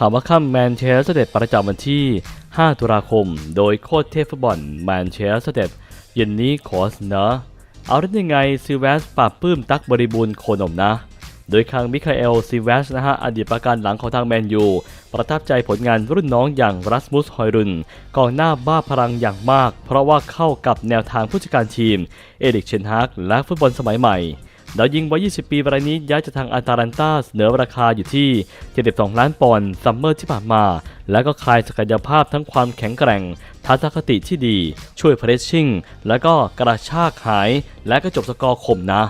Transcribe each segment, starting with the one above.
ข่าวว่าค่ำแมนเชสเตอร์เดดประจำวันที่ 5 ตุลาคม โดยโค้ชเทพฟุตบอลแมนเชสเตอร์เดดเย็นนี้ขอเสนอเอาได้ยังไงซิเวสปราบปื้มตักบริบูรณ์โคนมนะ โดยคางมิคาเอลซิเวสนะฮะอดีตประการหลังของทางแมนยู ประทับใจผลงานรุ่นน้องอย่างรัสมุสฮอยรุนกองหน้าบ้าพลังอย่างมาก เพราะว่าเข้ากับแนวทางผู้จัดการทีม เอริกเชนฮากและฟุตบอลสมัยใหม่ ดาวยิงวัย 20 ปีรายนี้ย้ายจากทางอาตาลันตาเสนอราคาอยู่ที่ 72 ล้านปอนด์ซัมเมอร์ที่ผ่านมา และก็คลายศักยภาพทั้งความแข็งแกร่ง ทัศนคติที่ดี ช่วยเพรสชิ่ง และก็กระชากหาย และก็จบสกอร์ข่มนะ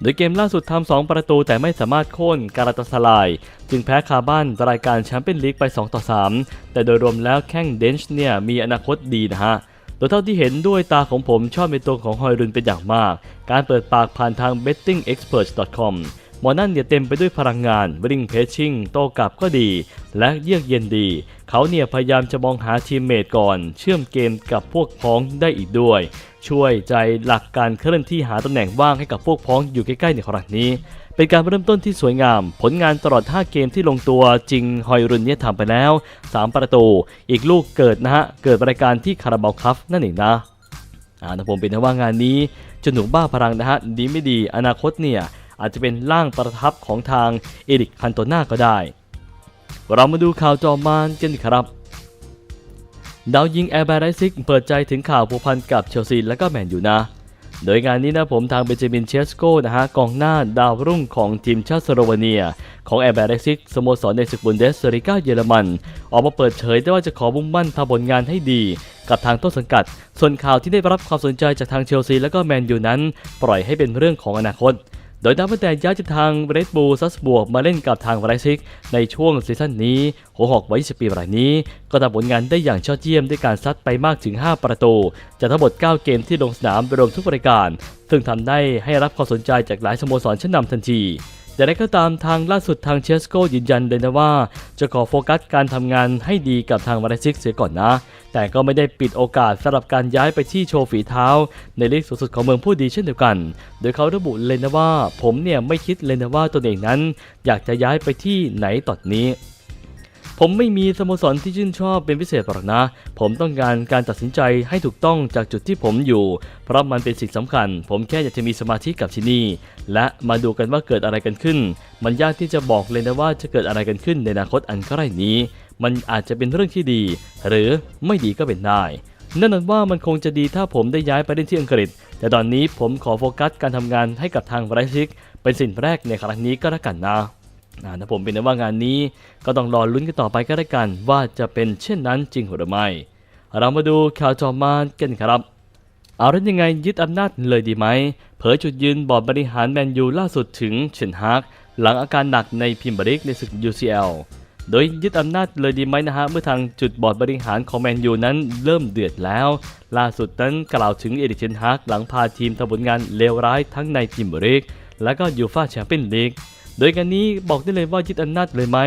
โดยเกมล่าสุดทำ2ประตูแต่ไม่สามารถโค่นการาตาสลาย จึงแพ้คาบ้านรายการแชมเปี้ยนลีกไป 2 ต่อ 3 แต่โดยรวมแล้วแข้งเดนช์เนี่ยมีอนาคตดีนะฮะ โดยเท่าที่เห็นด้วยตาของผมชอบในตัวของฮอยรุนเป็นอย่างมาก การเปิดปากผ่านทาง bettingexperts.com หมอนั่นเนี่ยเต็มไปด้วยพลังงานวิ่งเพชชิ่งโต้กลับก็ดี และเยือกเย็นดี เขาเนี่ยพยายามจะมองหาทีมเมทก่อน เชื่อมเกมกับพวกพ้องได้อีกด้วย ช่วยใจหลักการเคลื่อนที่หาตำแหน่งว่างให้กับพวกพ้องอยู่ใกล้ๆในครั้งนี้ เป็นการเริ่มต้นที่สวยงาม ผลงานตลอด 5 เกมที่ลงตัวจริงฮอยรุนเนี่ยทำไปแล้ว 3 ประตู อีกลูกเกิดนะฮะ เกิดรายการที่คาราบาวคัฟนั่นเองนะอ่านะผมเป็นนะว่างานนี้จะหนุกบ้าพลังนะฮะ ดีไม่ดีอนาคตเนี่ย อาจจะเป็นร่างประทับของทางเอริกคันโตนาก็ได้ เรามาดูข่าวจอมานกันครับดาวยิงแอร์แบร์ไรซิกเปิดใจถึงข่าวผูกพันกับเชลซีและก็แมนยูนะ โดยงานนี้นะผมทางเบนจามินเชสโกนะฮะกองหน้าดาวรุ่งของทีมชาติสโลวาเนีย ของแอร์แบร์ไรซิกสโมสรในศึกบุนเดสเซริก้าเยอรมัน ออกมาเปิดเผยได้ว่าจะขอมุ่งมั่นทำผลงานให้ดี กับทางต้นสังกัด ส่วนข่าวที่ได้รับความสนใจจากทางเชลซีและก็แมนยูนั้น ปล่อยให้เป็นเรื่องของอนาคต โดยนับตั้งแต่ย้ายจากทางเรดบูลซัสบวกมาเล่นกับทางไบรซิกในช่วงซีซั่นนี้หัวหอกวัย20ปีรายนี้ ก็ทำผลงานได้อย่างยอดเยี่ยมด้วยการซัดไปมากถึง 5 ประตู จากทั้งหมด 9 เกมที่ลงสนามรวมทุกรายการ ซึ่งทำได้ให้รับความสนใจจากหลายสโมสรชั้นนำทันที แต่ได้ก็ตามทางล่าสุดทางเชสโกยืนยันเลยนะว่า จะขอโฟกัสการทำงานให้ดีกับทางวาเลซิกเสียก่อนนะ แต่ก็ไม่ได้ปิดโอกาสสำหรับการย้ายไปที่โชว์ฝีเท้า ในลีกสูงสุดของเมืองผู้ดีเช่นเดียวกัน โดยเขาระบุเลยนะว่า ผมเนี่ยไม่คิดเลยนะว่าตัวเองนั้น อยากจะย้ายไปที่ไหนตอนนี้ ผมไม่มีสโมสรที่ชื่นชอบเป็นพิเศษหรอกนะ ผมต้องการการตัดสินใจให้ถูกต้องจากจุดที่ผมอยู่ เพราะมันเป็นสิ่งสำคัญ ผมแค่อยากจะมีสมาธิกับที่นี่ และมาดูกันว่าเกิดอะไรกันขึ้น มันยากที่จะบอกเลยนะว่าจะเกิดอะไรกันขึ้นในอนาคตอันใกล้นี้ มันอาจจะเป็นเรื่องที่ดี หรือไม่ดีก็เป็นได้นั่นหมายว่ามันคงจะดีถ้าผมได้ย้ายไปเล่นที่อังกฤษ แต่ตอนนี้ผมขอโฟกัสการทำงานให้กับทางไบรซิก เป็นสิ่งแรกในครั้งนี้ก็แล้วกันนะ อ่าถ้าผมเป็นนะว่างานนี้ก็ต้องรอลุ้นกันต่อไปก็ได้กัน ว่าจะเป็นเช่นนั้นจริงหรือไม่ เรามาดูข่าวจอมานกันครับ เอาแล้วยังไงยึดอำนาจเลยดีไหม เผยจุดยืนบอร์ดบริหารแมนยูล่าสุดถึงเชนฮากหลังอาการหนักในพิมบริกในศึก UCL โดยยึดอำนาจเลยดีไหมนะฮะเมื่อทางจุดบอร์ดบริหารของแมนยูนั้นเริ่มเดือดแล้ว ล่าสุดนั้นกล่าวถึงเอริกเชนฮากหลังพาทีมทำผลงานเลวร้ายทั้งในพิมบริกและก็ยูฟาแชมเปี้ยนลีก โดยการนี้บอกได้เลยว่ายึดอำนาจเลยไหม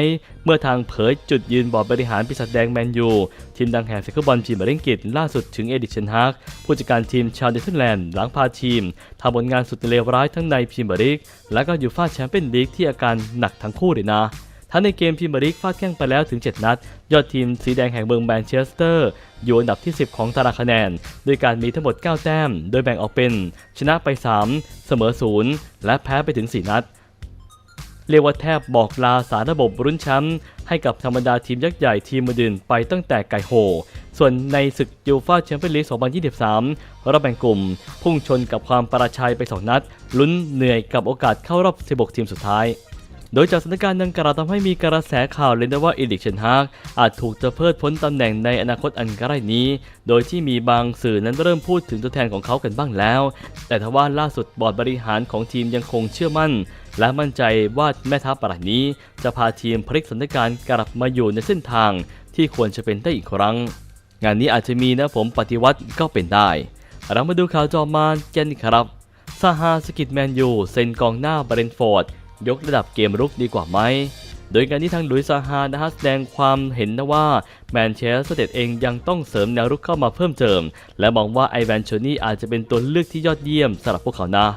เมื่อทางเผยจุดยืนบอร์ดบริหารปีศาจแดงแมนยูทีมดังแห่งสกุบอลทีมเบอร์เกิตล่าสุดถึงเอดิเชนฮากผู้จัดการทีมชาวเนเธอร์แลนด์หลังพาทีมทำผลงานสุดเลวร้ายทั้งในพรีเมียร์ลีกและก็อยู่ฟ่าแชมเปี้ยนลีกที่อาการหนักทั้งคู่เลยนะทั้งในเกมพรีเมียร์ลีกฟาดแข้งไปแล้วถึง 7 นัด ยอดทีมสีแดงแห่งเมืองแมนเชสเตอร์ อยู่อันดับที่ 10 ของตารางคะแนน ด้วยการมีทั้งหมด 9 แต้ม โดยแบ่งออกเป็น ชนะไป 3 เสมอ 0 และแพ้ไปถึง 4 นัด เรียกว่าแทบบอกลาสารระบบรุ่นแชมป์ให้กับธรรมดาทีมยักษ์ใหญ่ทีมอื่นไปตั้งแต่ไก่โห ส่วนในศึกยูฟาแชมเปี้ยนลีก 2023 รอบแบ่งกลุ่ม พุ่งชนกับความประชัยไป 2 นัด ลุ้นเหนื่อยกับโอกาสเข้ารอบ 16 ทีมสุดท้าย โดยจากสถานการณ์ดังกล่าวทำให้มีกระแสข่าวเลยนะว่าอีลิกเชนฮากอาจถูกจะเพิดพ้นตำแหน่งในอนาคตอันใกล้นี้ โดยที่มีบางสื่อนั้นเริ่มพูดถึงตัวแทนของเขากันบ้างแล้ว แต่ทว่าล่าสุดบอร์ดบริหารของทีมยังคงเชื่อมั่น และมั่นใจว่าแม่ทัพปรายนี้จะพาทีมพลิกสถานการณ์กลับมาอยู่ในเส้นทางที่ควรจะเป็นได้อีกครั้ง งานนี้อาจจะมีนะผมปฏิวัติก็เป็นได้ เรามาดูข่าวจอมานกันครับซาฮาสกิดแมนยูเซ็นกองหน้าเบรนฟอร์ด ยกระดับเกมรุกดีกว่าไหม โดยการที่ทางลุยซาฮานะฮะแสดงความเห็นนะว่าแมนเชสเตอร์เองยังต้องเสริมแนวรุกเข้ามาเพิ่มเติม และมองว่าไอแวนโชนี่อาจจะเป็นตัวเลือกที่ยอดเยี่ยมสำหรับพวกเขานะ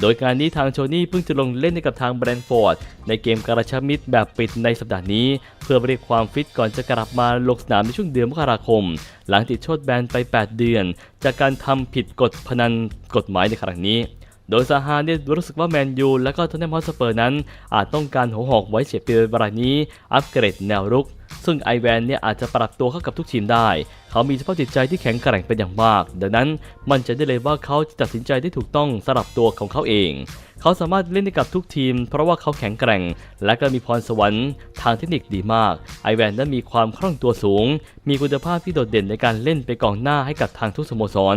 โดยการนี้ทางโชนี่เพิ่งจะลงเล่นให้กับทางแบรนท์ฟอร์ดในเกมกระชับมิตรแบบปิดในสัปดาห์นี้ เพื่อเรียกความฟิตก่อนจะกลับมาลงสนามในช่วงเดือนมกราคม หลังติดโทษแบนไป 8 เดือน จากการทำผิดกฎพนันกฎหมายในครั้งนี้โดยซาฮาเนี่ยรู้สึกว่าแมนยูและก็ทอนแนมฮอสเปอร์นั้น อาจต้องการหัวหอกไว้เฉียบเปียรายนี้ อัปเกรดแนวรุก ซึ่งไอแวนเนี่ยอาจจะปรับตัวเข้ากับทุกทีมได้เขามีสภาพจิตใจที่แข็งแกร่งเป็นอย่างมาก ดังนั้นมั่นใจได้เลยว่าเขาจะตัดสินใจได้ถูกต้องสำหรับตัวของเขาเอง เขาสามารถเล่นได้กับทุกทีม เพราะว่าเขาแข็งแกร่ง และก็มีพรสวรรค์ทางเทคนิคดีมากไอแวนนั้นมีความคล่องตัวสูง มีคุณภาพที่โดดเด่นในการเล่นไปกองหน้าให้กับทางทุกสโมสร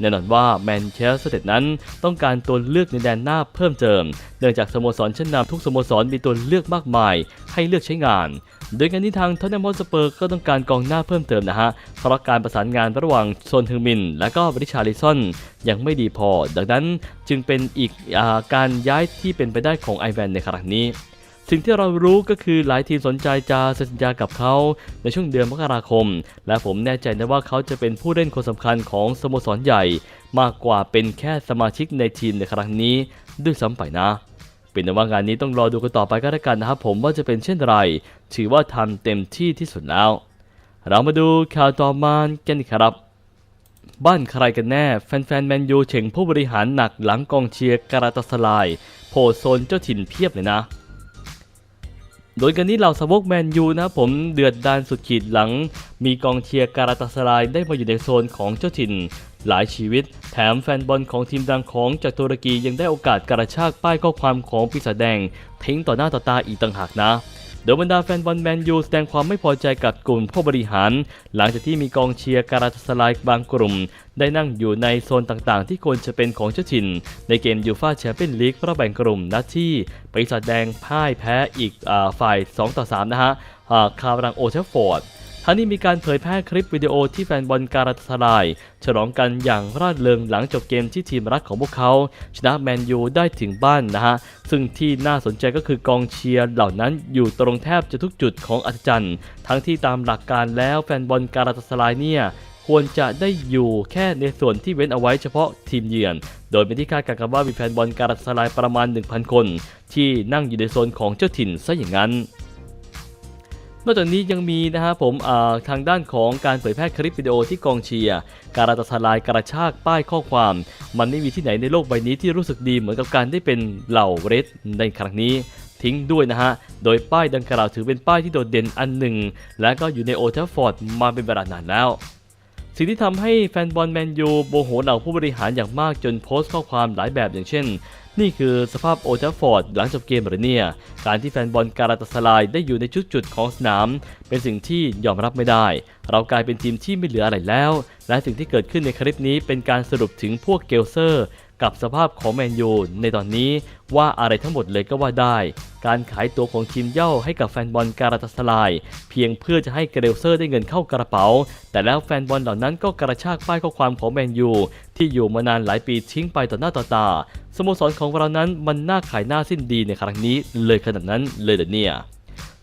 แน่นอนว่าแมนเชสเตอร์ยูไนเต็ดนั้นต้องการตัวเลือกในแดนหน้าเพิ่มเติม เนื่องจากสโมสรชั้นนำทุกสโมสรมีตัวเลือกมากมาย ให้เลือกใช้งาน โดยการที่ทางทอนแนมฮอสเปอร์ก็ต้องการกองหน้าเพิ่มเติมนะฮะเพราราะการประสานงานระหว่างโซนฮึงมิน และก็บริชาริซอนยังไม่ดีพอ ดังนั้นจึงเป็นอีกอาการย้ายที่เป็นไปได้ของไอแวนในครั้งนี้ สิ่งที่เรารู้ก็คือหลายทีมสนใจจะเซ็นสัญญากับเขาในช่วงเดือนมกราคม และผมแน่ใจนะว่าเขาจะเป็นผู้เล่นคนสำคัญของสโมสรใหญ่ มากกว่าเป็นแค่สมาชิกในทีมในครั้งนี้ด้วยซ้ำไปนะเป็นว่างานนี้ต้องรอดูกันต่อไปก็แล้วกันนะครับผมว่าจะเป็นเช่นไร ถือว่าทำเต็มที่ที่สุดแล้ว เรามาดูข่าวต่อมากันครับ บ้านใครกันแน่ แฟนๆแมนยูเฉ่งผู้บริหารหนักหลังกองเชียร์การาตาสลายโผล่โซนเจ้าถิ่นเพียบเลยนะ โดยกันนี้เหล่าสาวกแมนยูนะผมเดือดดานสุดขีดหลัง มีกองเชียร์การาตาสลายได้มาอยู่ในโซนของเจ้าถิ่นหลายชีวิต แถมแฟนบอลของทีมดังของจากตุรกียังได้โอกาสกระชากป้ายข้อความของปีศาจแดงทิ้งต่อหน้าต่อตาอีกต่างหากนะ โดยบรรดาแฟนบอลแมนยูแสดงความไม่พอใจกับกลุ่มผู้บริหาร หลังจากที่มีกองเชียร์การาตาสลายบางกลุ่ม ได้นั่งอยู่ในโซนต่างๆ ที่ควรจะเป็นของเจ้าถิ่น ในเกมยูฟาแชมเปี้ยนลีกรอบแบ่งกลุ่มนัดที่ปีศาจแดงพ่ายแพ้อีกอฝ่าย 2 ต่อ 3 นะฮะคาคารังโอเทฟฟอร์ด ทั้งนี้มีการเผยแพร่คลิปวิดีโอที่แฟนบอลการาตาสลาย ฉลองกันอย่างร่าเริงหลังจบเกมที่ทีมรักของพวกเขา ชนะแมนยูได้ถึงบ้านนะฮะ ซึ่งที่น่าสนใจก็คือกองเชียร์เหล่านั้นอยู่ตรงแทบจะทุกจุดของอัศจรรย์ทั้งที่ตามหลักการแล้วแฟนบอลการาตาสลายเนี่ยควรจะได้อยู่แค่ในส่วนที่เว้นเอาไว้เฉพาะทีมเยือน โดยเป็นที่คาดการณ์กันว่ามีแฟนบอลการาตาสลายประมาณ 1,000 คน ที่นั่งอยู่ในโซนของเจ้าถิ่นซะอย่างนั้น นอกจากนี้ยังมีนะฮะผมทางด้านของการเผยแพร่คลิปวิดีโอที่กองเชียร์ การาตาสลายกระชากป้ายข้อความ มันไม่มีที่ไหนในโลกใบนี้ที่รู้สึกดีเหมือนกับการได้เป็นเหล่าเรดในครั้งนี้ทิ้งด้วยนะฮะ โดยป้ายดังกล่าวถือเป็นป้ายที่โดดเด่นอันหนึ่ง และก็อยู่ในโอเทลฟอร์ดมาเป็นเวลานานแล้ว สิ่งที่ทำให้แฟนบอลแมนยูโมโหเหล่าผู้บริหารอย่างมากจนโพสต์ข้อความหลายแบบอย่างเช่น นี่คือสภาพโอเทลฟอร์ดหลังจบเกมหรือเนี่ย การที่แฟนบอลการาตาสลายได้อยู่ในจุดจุดของสนาม เป็นสิ่งที่ยอมรับไม่ได้ เรากลายเป็นทีมที่ไม่เหลืออะไรแล้ว และสิ่งที่เกิดขึ้นในคลิปนี้เป็นการสรุปถึงพวกเกลเซอร์ กับสภาพของแมนยูในตอนนี้ว่าอะไรทั้งหมดเลยก็ว่าได้ การขายตัวของทีมเย่าให้กับแฟนบอลการาตาสลาย เพียงเพื่อจะให้เกเรลเซอร์ได้เงินเข้ากระเป๋า แต่แล้วแฟนบอลเหล่านั้นก็กระชากป้ายข้อความของแมนยูที่อยู่มานานหลายปีทิ้งไปต่อหน้าต่อตาสโมสรของเรานั้นมันน่าขายหน้าสิ้นดีในครั้งนี้เลยขนาดนั้นเลยเดอเนี่ย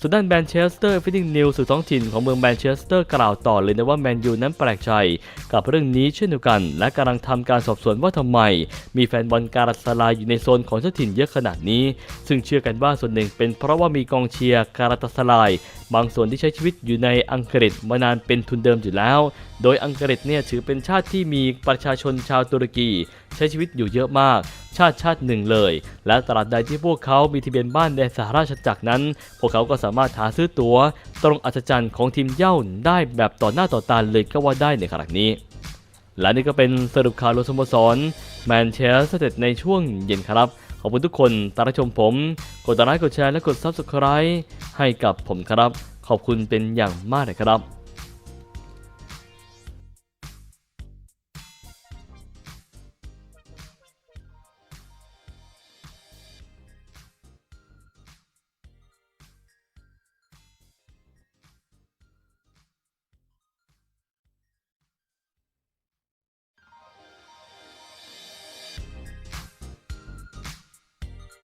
ส่วนด้านแมนเชสเตอร์ฟิตติ้งนิวสื่อท้องถิ่นของเมืองแมนเชสเตอร์กล่าวต่อเลยนะว่าแมนยูนั้นแปลกใจกับเรื่องนี้เช่นเดียวกัน และกำลังทำการสอบสวนว่าทำไม มีแฟนบอลการัสลายอยู่ในโซนของเจ้าถิ่นเยอะขนาดนี้ ซึ่งเชื่อกันว่าส่วนหนึ่งเป็นเพราะว่ามีกองเชียร์การัตสลาย บางส่วนที่ใช้ชีวิตอยู่ในอังกฤษมานานเป็นทุนเดิมอยู่แล้ว โดยอังกฤษเนี่ยถือเป็นชาติที่มีประชาชนชาวตุรกี ใช้ชีวิตอยู่เยอะมาก ชาติชาติหนึ่งเลย และตราบใดที่พวกเขามีทะเบียนบ้านในสหราชอาณาจักรนั้น พวกเขาก็สามารถหาซื้อตั๋วตรงอัศจรรย์ของทีมเย้าได้แบบต่อหน้าต่อตาเลยก็ว่าได้ในขณะนี้และนี่ก็เป็นสรุปข่าวลงสโมสรแมนเชสเตอร์ในช่วงเย็นครับ ขอบคุณทุกคนตามรับชมผมกดไลค์กดแชร์และกด Subscribe ให้กับผมครับ ขอบคุณเป็นอย่างมากเลยครับ